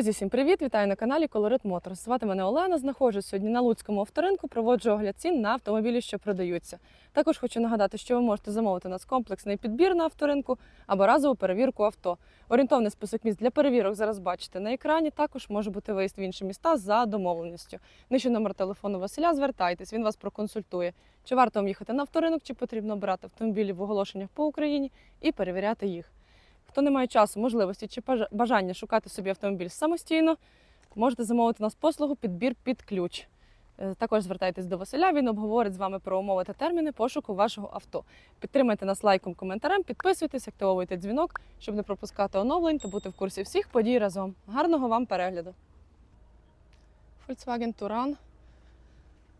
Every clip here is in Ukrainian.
Друзі, всім привіт! Вітаю на каналі Colorit Motors. Звати мене Олена. Знаходжусь сьогодні на Луцькому авторинку. Проводжу огляд цін на автомобілі, що продаються. Також хочу нагадати, що ви можете замовити у нас комплексний підбір на авторинку або разову перевірку авто. Орієнтовний список міст для перевірок зараз бачите на екрані. Також може бути виїзд в інші міста за домовленістю. Нижче номер телефону Василя. Звертайтесь, він вас проконсультує. Чи варто вам їхати на авторинок, чи потрібно брати автомобілі в оголошеннях по Україні і перевіряти їх. Хто не має часу, можливості чи бажання шукати собі автомобіль самостійно, можете замовити у нас послугу підбір під ключ. Е, Також звертайтесь до Василя, він обговорить з вами про умови та терміни пошуку вашого авто. Підтримайте нас лайком, коментарем, підписуйтесь, активовуйте дзвінок, щоб не пропускати оновлень та бути в курсі всіх подій разом. Гарного вам перегляду! Volkswagen Touran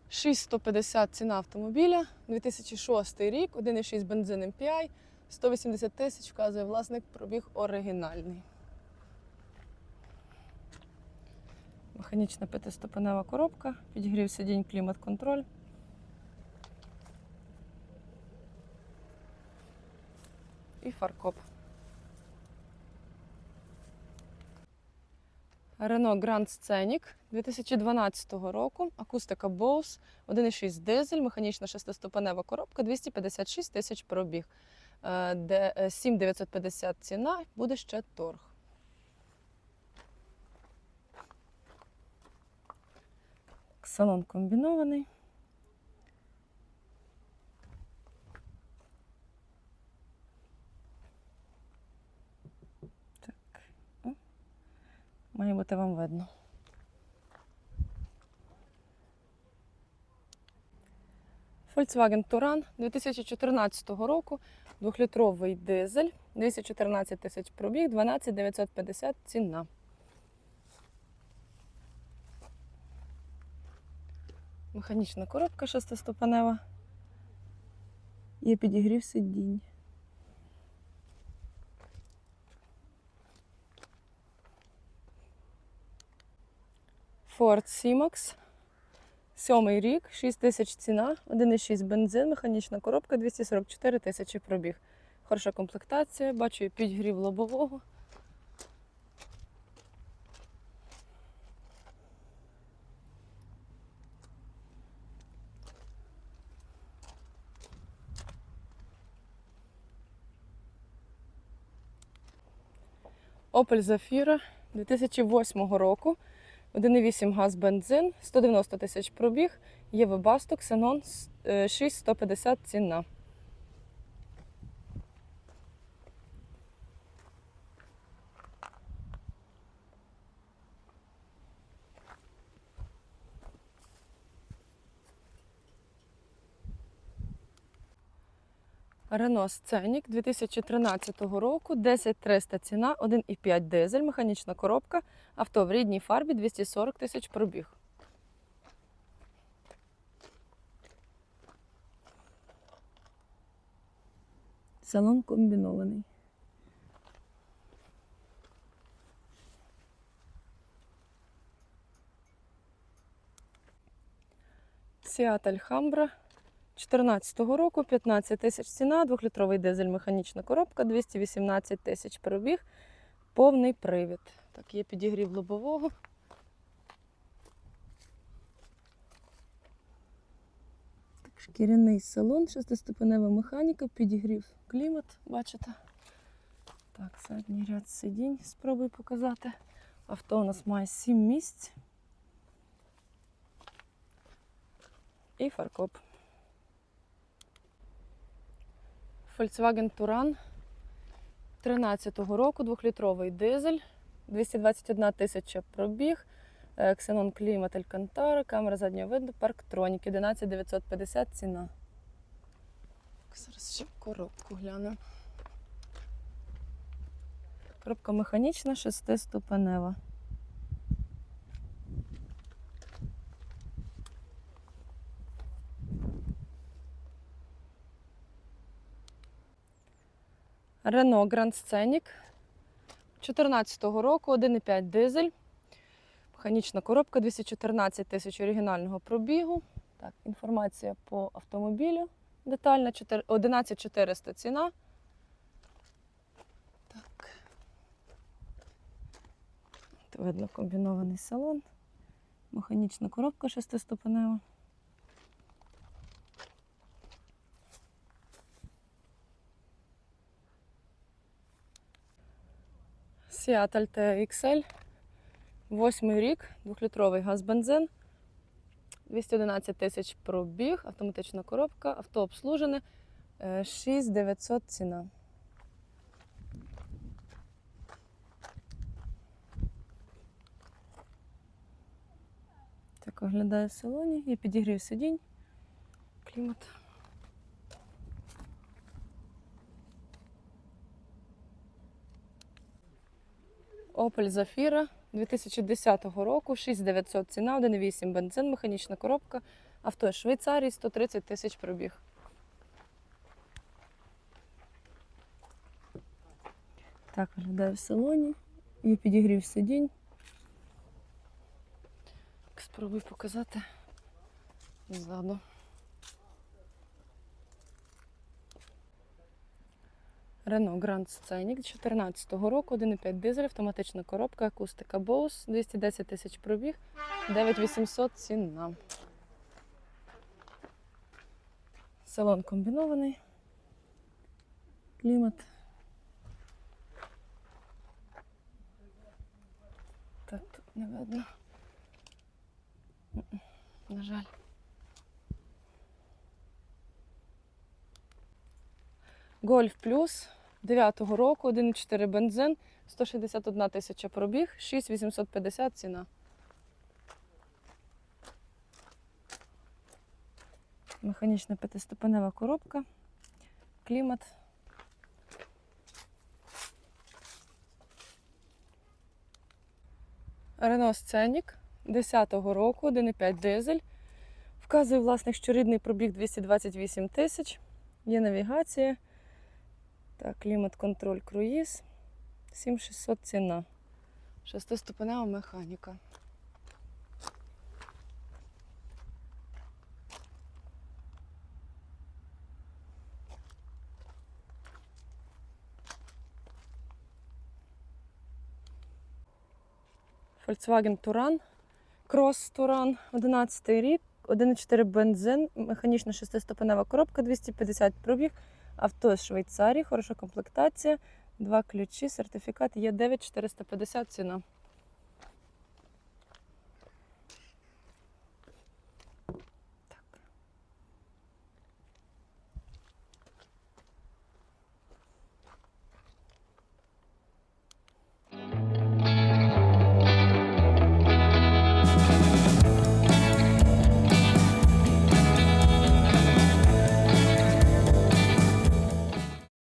6150 ціна автомобіля, 2006 рік, 1,6 бензин MPI, 180 тисяч вказує власник, пробіг оригінальний. Механічна п'ятиступенева коробка, підігрів сидінь, клімат-контроль. І фаркоп. Renault Grand Scenic 2012 року, акустика Bose, 1,6 дизель, механічна шестиступенева коробка, 256 тисяч пробіг. Е, Де е, 7950 ціна, буде ще торг. Салон комбінований. Так. Має бути вам видно. Volkswagen Touran 2014 року, двохлітровий дизель, 214 тисяч пробіг, 12 950 ціна. Механічна коробка шестиступенева. Є підігрів сидінь. Ford Simax. Сьомий рік, 6 тисяч ціна, 1,6 бензин, механічна коробка, 244 тисячі пробіг. Хороша комплектація, бачу підгрів лобового. Opel Zafira 2008 року. 1,8 газ бензин, 190 тисяч пробіг, є ксенон Xenon е, 6150 ціна. Renault Scenic 2013 року, 10300 ціна, 1,5 дизель, механічна коробка, авто в рідній фарбі 240 тисяч пробіг. Салон комбінований. Seat Alhambra 2014 року, 15 тисяч ціна, 2-літровий дизель, механічна коробка, 218 тисяч пробіг, повний привід. Так, є підігрів лобового. Так, шкіряний салон, шестиступенева механіка, підігрів клімат, бачите? Так, задній ряд сидінь, спробую показати. Авто у нас має 7 місць. І фаркоп. Volkswagen Touran 13-го року, 2-літровий дизель, 221 тисяча пробіг, е, Xenon Клімат Alcantara, камера заднього виду, парктронік, 11 950 ціна. Зараз ще коробку гляну. Коробка механічна, шестиступенева. Renault Grand Scenic 2014 року, 1,5 дизель. Механічна коробка, 214 тисяч оригінального пробігу. Так, інформація по автомобілю детальна. 11400 ціна. Так. Видно комбінований салон, механічна коробка шестиступенева. Seat Altea XL, восьмий рік, двохлітровий газ-бензин, 211 тисяч пробіг, автоматична коробка, авто обслужене, е, 6900 ціна. Так виглядає в салоні. Є підігрів сидінь, клімат. Opel Zafira 2010 року, 6900 ціна, 1,8 бензин, механічна коробка. Авто з Швейцарії, 130 тисяч пробіг. Так виглядає в салоні. Є підігрів сидінь. Спробую показати ззаду. Renault Grand Scenic 2014 року, 1,5 дизель, автоматична коробка, акустика Bose, 210 тисяч пробіг, 9800 ціна. Салон комбінований. Клімат. Так, тут не видно. На жаль. Гольф плюс 9-го року, 1,4 бензин, 161 тисяча пробіг, 6850 ціна. Механічна п'ятиступенева коробка, клімат. Renault Scenic 10-го року, 1,5 дизель. Вказує власник, що рідний пробіг 228 тисяч. Є навігація. Так, клімат-контроль круїз. 7600 ціна. Шестиступенева механіка. Volkswagen Touran. Cross Touran, 11 рік, 1,4 бензин, механічна шестиступенева коробка, 250 пробіг. Авто з Швейцарії, хороша комплектація, два ключі, сертифікат є 9450 ціна.